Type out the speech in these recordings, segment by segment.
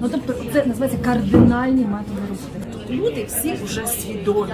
Ну тобто це називається кардинальні методи роботи. Люди всі вже свідомі.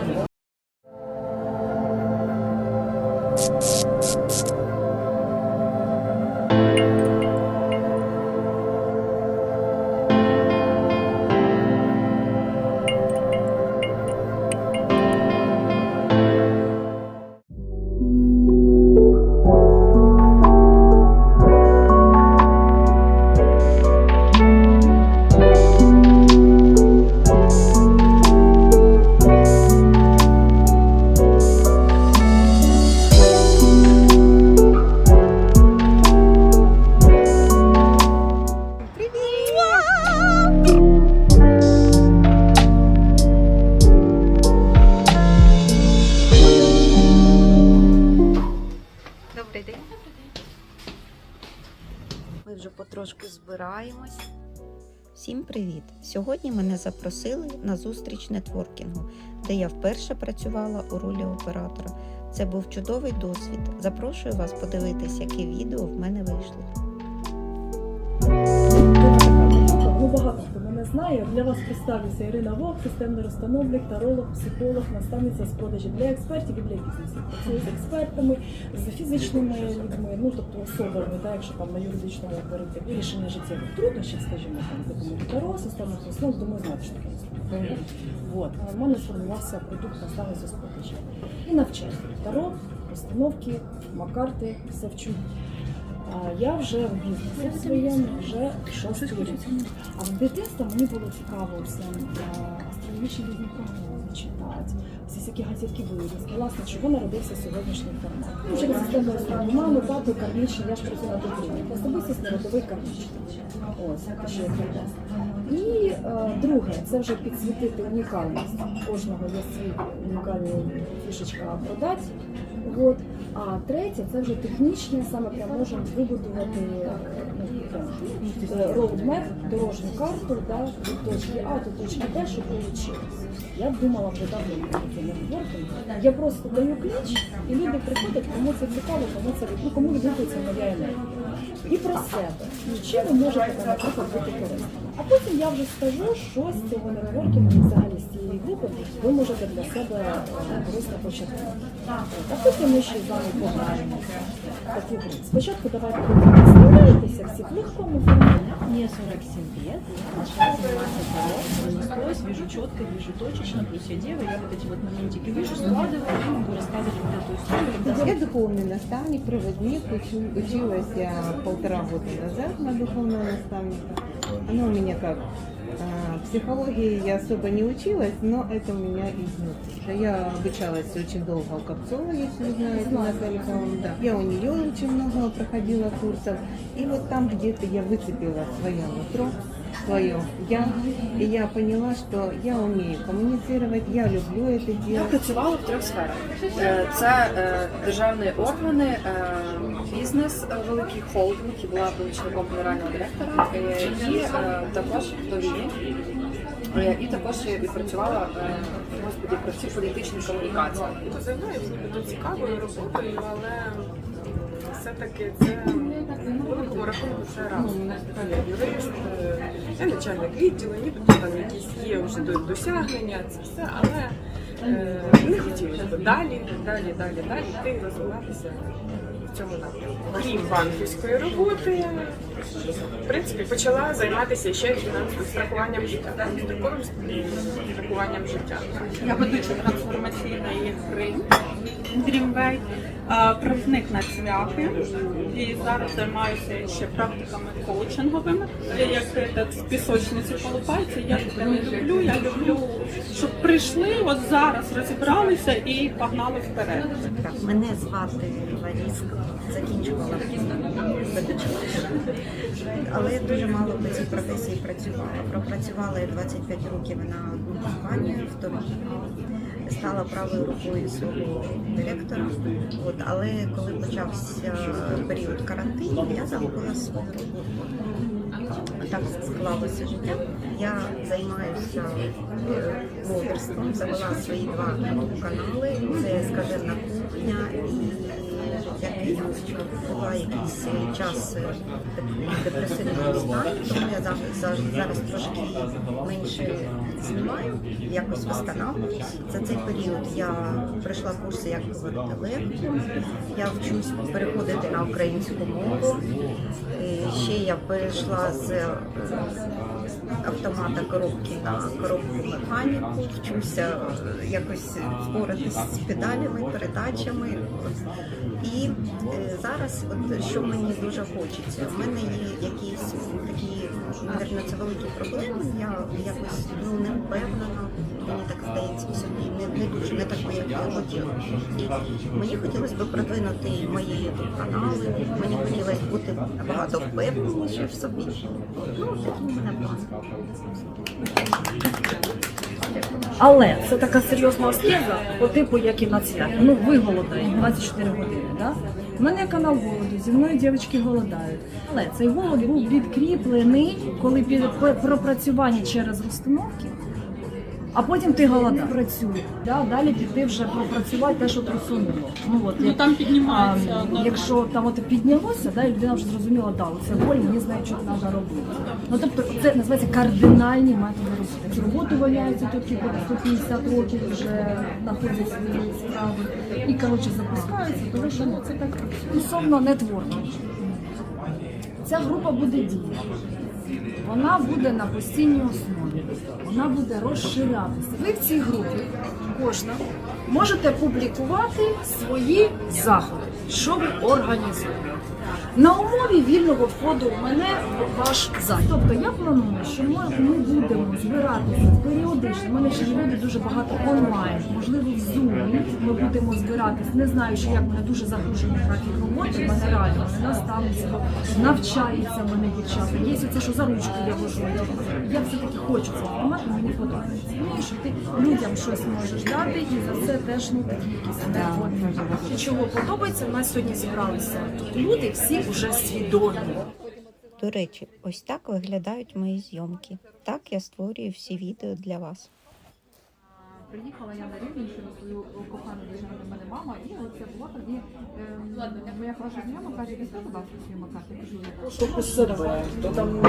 Потрошки збираємось. Всім привіт! Сьогодні мене запросили на зустріч нетворкінгу, де я вперше працювала у ролі оператора. Це був чудовий досвід. Запрошую вас подивитись, яке відео в мене вийшло. Знає. Для вас представлюся Ірина Вовк, системний розстановник, таролог, психолог, наставниця з продажів для експертів і для бізнесу. Працюю з експертами, з фізичними людьми, ну тобто особами, так, якщо там на юридичному говорити вирішення життєвих труднощів, скажімо там, з допомогою таро, системних основ, думаю, знаєте, що таке. Вот. У мене сформувався продукт наставниця з продажів. І навчання. Таро, розстановки, макарти, все вчу. Я вже в бізнесі своєму вже шостий рік. А в дитинстві мені було цікаво все астрономічні різні прогнози читати, всі всякі газетки вирізки. Власне, чого народився сьогоднішній формат. Ну, через систему основу мами, папи, кармічні, я ж працюю на Україні. Особистість родовий кармічний. Ось, ще. І е, друге, це вже підсвітити унікальність. Кожного є свій унікальний фішечка продати. А третє, це вже технічне, саме прям можемо вибудувати е, ну, роудмеп, дорожню карту да, від точки А до точки Б, щоб вийшло. Я б думала вже давно про такий нетворкінг. Я просто даю ключ, і люди приходять, кому це цікаво, кому це ну, кому відгукується моя енергія. І про себе. Ну, чим ви можете, наприклад, бути корисними. А потім я вже скажу, що з цього нетворкінгу, взагалі з цієї групи, ви можете для себе е, корисно почерпнути. А потім ми ще з вами пограємо таку гру. Спочатку давайте ви представляєтеся всі в легкому форматі. Мне 47 лет, начала заниматься таро, насквозь, вижу четко, вижу точечно, плюс я дева, я вот эти вот моментики вижу, складываю и могу рассказывать вот эту историю. Я духовный наставник, проводник, учу- училась я полтора года назад на духовного наставника. Оно у меня как а, психологии я особо не училась, но это у меня изнутри. Я обучалась очень долго у Копцова, если вы знаете, Наталья Павловна. Да. Я у нее очень много проходила курсов. И вот там где-то я выцепила свое нутро, свое я. И я поняла, что я умею коммуницировать, я люблю это Я делать. працювала в трьох сферах: Е, це е, державні органи, е, бізнес, е, великий холдинг, і була помічником генерального директора, е, і е, також в довірі. Е, І також я відпрацювала е, господі про ці політичні комунікації. Займаюся дуже цікавою роботою, але все-таки це великому рахунку це разом. Я начальник відділу, нібито там якісь є вже досягнення, це все, але е, не хотілося б далі, далі, далі, далі йти і розвиватися в цьому напрямку. Крім банківської роботи, в принципі, почала займатися ще й страхуванням життя, строковим страхуванням життя. Я ведуча трансформаційної гри Dreamway, е, провідник на цвяхи і зараз займаюся ще практиками коучинговими. Я як этот, з пісочниці колупається, я таке не люблю. Я люблю, щоб прийшли, от зараз розібралися і погнали вперед. Так, мене звати Ларіска, закінчувала. Але я дуже мало по цій професії працювала. Пропрацювала я 25 років на одну компанію в Торонто. Стала правою рукою свого директора. От, але коли почався період карантину, я загубила свою роботу. Так склалося життя. Я займаюся е, блогерством, завела свої два канали. Це я була якийсь час е, такий депресивний стан, тому я зараз, зараз, трошки менше знімаю, якось встановлююсь. За цей період я пройшла курси, як говорити легко. Я вчусь переходити на українську мову. Е, Ще я перейшла з е, автомата коробки на коробку механіку, вчуся е, якось впоратись з педалями, передачами. І е, зараз, от що мені дуже хочеться, в мене є якісь такі, мабуть, це великі проблеми. Я якось ну не впевнена. Мені так здається, собі не, не дуже не так, як я хотіла. І мені хотілося б продвинути мої канали. Мені хотілося бути набагато впевненіше в собі. Ну, такі у мене плани. Але це така серйозна аскеза, по типу як і на цвяхі. Ну ви голодаєте 24 години. Да? У мене є канал голоду, зі мною дівчатки голодають. Але цей голод був відкріплений, коли під пропрацювання через розстановки, а потім ти голодаєш. Працює. Да? Далі піти вже пропрацювати те, що просунуло. Ну, от, Ну як- там а, піднімається. якщо там от піднялося, да, і людина вже зрозуміла, да, це боль, мені знає, що треба робити. Ну тобто це називається кардинальні методи роботи. Роботу валяються тільки по 150 років вже знаходять свої справи і коротше запускаються, тому що ну це так стосовно нетворкінгу. Ця група буде діяти. Вона буде на постійній основі, вона буде розширятися. Ви в цій групі кожна можете публікувати свої заходи, що ви організуєте. На умові вільного входу в мене ваш захід. Тобто я планую, що ми, будемо збиратися періодично. У мене ще люди дуже багато онлайн, можливо, в Zoom. Ми будемо збиратися. Не знаю, що як мене дуже загружений графік роботи. Мене реально мене наставництво навчаються в мене дівчата. Є це, що за ручку я вожу. Я все таки хочу цей формат, мені подобається. Ну, і що ти людям щось можеш дати, і за це теж ну такі якісь нагороди. Чого подобається, у нас сьогодні зібралися тут люди, всі вже свідомі. До речі, ось так виглядають мої зйомки. Так я створюю всі відео для вас. Приїхала я на рівні, що свою кохану дружину до мене мама, і оце була тоді ем, моя хороша знайома каже, візьми, будь ласка, свою макарку. Я кажу, я Що по себе, то там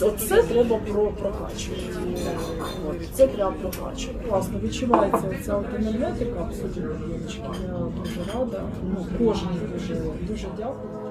ну, це треба про прокачувати. От, Це для прокачувати. Класно, відчувається ця от енергетика абсолютно дівчатки. Я дуже рада. Ну, кожен дуже дуже дякую.